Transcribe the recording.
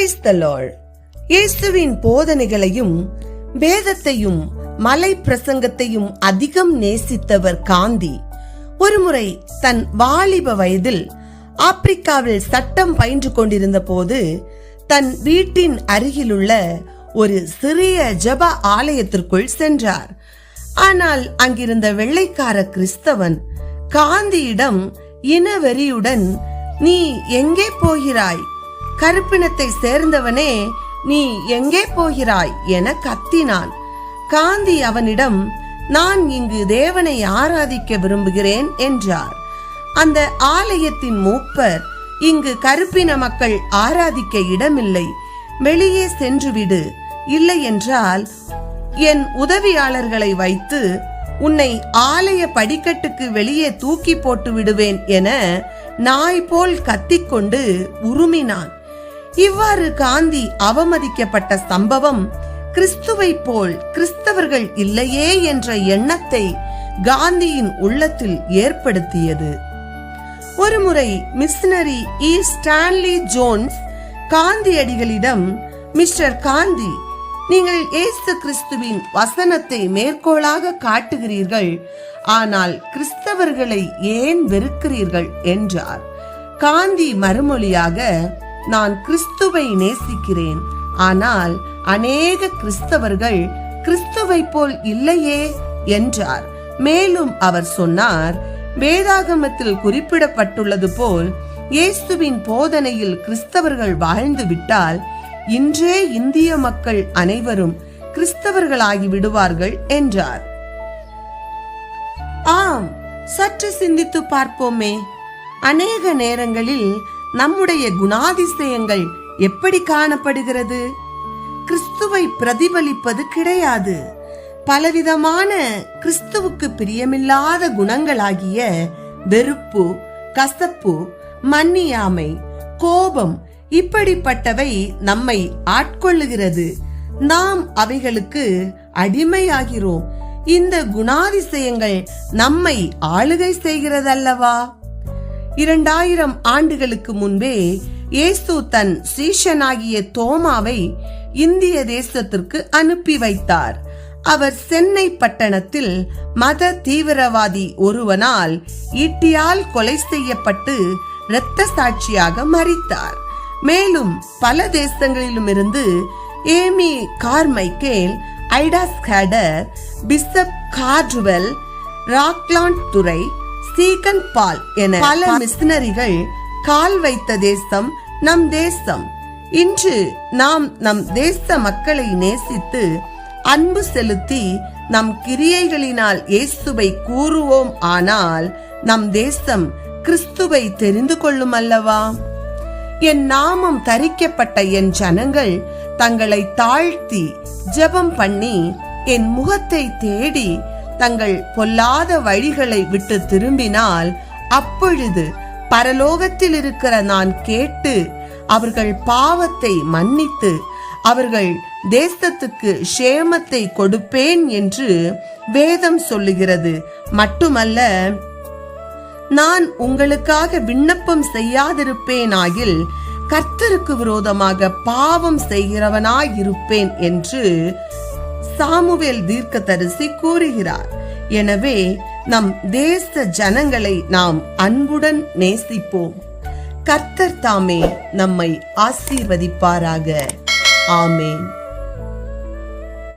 Praise the Lord இயேசுவின் போதனைகளையும் வேதத்தையும் மலை பிரசங்கத்தையும் அதிகம் நேசித்தவர் காந்தி. ஒருமுறை தன் வாலிப வயதில் ஆப்பிரிக்காவில் சட்டம் பயின்று கொண்டிருந்த போது தன் வீட்டின் அருகிலுள்ள ஒரு சிறிய ஜப ஆலயத்திற்குள் சென்றார். ஆனால் அங்கிருந்த வெள்ளைக்கார கிறிஸ்தவன் காந்தியிடம் இனவெறியுடன் நீ எங்கே போகிறாய்? கருப்பினத்தை சேர்ந்தவனே நீ எங்கே போகிறாய் என கத்தினான். காந்தி அவனிடம் நான் இங்கு தேவனை ஆராதிக்க விரும்புகிறேன் என்றார். அந்த ஆலயத்தின் மூப்பர் இங்கு கருப்பின மக்கள் ஆராதிக்க இடமில்லை. வெளியே சென்றுவிடு. இல்லை என்றால் என் உதவியாளர்களை வைத்து உன்னை ஆலய படிக்கட்டுக்கு வெளியே தூக்கி போட்டு விடுவேன் என நாய் போல் கத்திக்கொண்டு உருமினான். இவ்வாறு காந்தி அவமதிக்கப்பட்ட சம்பவம் கிறிஸ்துவை போல் கிறிஸ்தவர்கள் இல்லையே என்ற எண்ணத்தை காந்தியின் உள்ளத்தில் ஏற்படுத்தியது. ஒருமுறை missionary E e. Stanley Jones காந்தியடிகளிடம் mister Gandhi நீங்கள் ஏசு கிறிஸ்துவின் வசனத்தை மேற்கோளாக காட்டுகிறீர்கள் ஆனால் கிறிஸ்தவர்களை ஏன் வெறுக்கிறீர்கள்? என்றார். காந்தி மறுமொழியாக நான் கிறிஸ்துவை நேசிக்கிறேன். ஆனால் அநேக கிறிஸ்தவர்கள் கிறிஸ்துவை போல் இல்லையே என்றார். மேலும் அவர் சொன்னார் வேதாகமத்தில் குறிப்பிடப்பட்டுள்ளது போல் இயேசுவின் போதனையில் கிறிஸ்தவர்கள் வாழ்ந்து விட்டால் இன்றே இந்திய மக்கள் அனைவரும் கிறிஸ்தவர்களாகி விடுவார்கள் என்றார். ஆம் சற்று சிந்தித்து பார்ப்போமே. அநேக நேரங்களில் நம்முடைய குணாதிசயங்கள் எப்படி காணப்படுகிறது? கிறிஸ்துவை பிரதிபலிப்பது கிடையாது. பலவிதமான கிறிஸ்துவுக்கு பிரியமில்லாத குணங்களாகிய வெறுப்பு கசப்பு மன்னியாமை கோபம் இப்படிப்பட்டவை நம்மை ஆட்கொள்ளுகிறது. நாம் அவைகளுக்கு அடிமையாகிறோம். இந்த குணாதிசயங்கள் நம்மை ஆளுகை செய்கிறதல்லவா? இரண்டாயிரம் ஆண்டுகளுக்கு முன்பே இயேசு தன் சீஷனாகிய தோமாவை இந்திய தேசத்திற்கு அனுப்பி வைத்தார். அவர் சென்னை பட்டணத்தில் மத தீவிரவாதி ஒருவனால் ஈட்டியால் கொலை செய்யப்பட்டு இரத்த சாட்சியாக மறித்தார் மேலும் பல தேசங்களிலும் இருந்து Amy Carmichael Ida Scudder bishop Caldwell Ragland துறை சீகன் பால் என பல மிஷனரிகள் கால் வைத்த தேசம் நம் தேசம். இன்று நாம் நம் தேச மக்களை நேசித்து அன்பு செலுத்தி நம் கிரியைகளினால் இயேசுவை கூறுவோம் ஆனால் நம் தேசம் கிறிஸ்துவை தெரிந்து கொள்ளும் அல்லவா? என் நாமம் தரிக்கப்பட்ட என் ஜனங்கள் தங்களை தாழ்த்தி ஜெபம் பண்ணி என் முகத்தை தேடி தங்கள் பொல்லாத வழிகளை விட்டு திரும்பினால் அப்பொழுது பரலோகத்தில் இருக்கிற நான் கேட்டு அவர்கள் பாவத்தை மன்னித்து அவர்கள் தேசத்துக்கு சேமத்தை கொடுப்பேன் என்று வேதம் சொல்லுகிறது. மட்டுமல்ல நான் உங்களுக்காக விண்ணப்பம் செய்யாதிருப்பேனாகில் கர்த்தருக்கு விரோதமாக பாவம் செய்கிறவனாயிருப்பேன் என்று சாமுவேல் தீர்க்கதரிசி கூறுகிறார். எனவே நம் தேச ஜனங்களை நாம் அன்புடன் நேசிப்போம். கர்த்தர் தாமே நம்மை ஆசீர்வதிப்பாராக. ஆமேன்.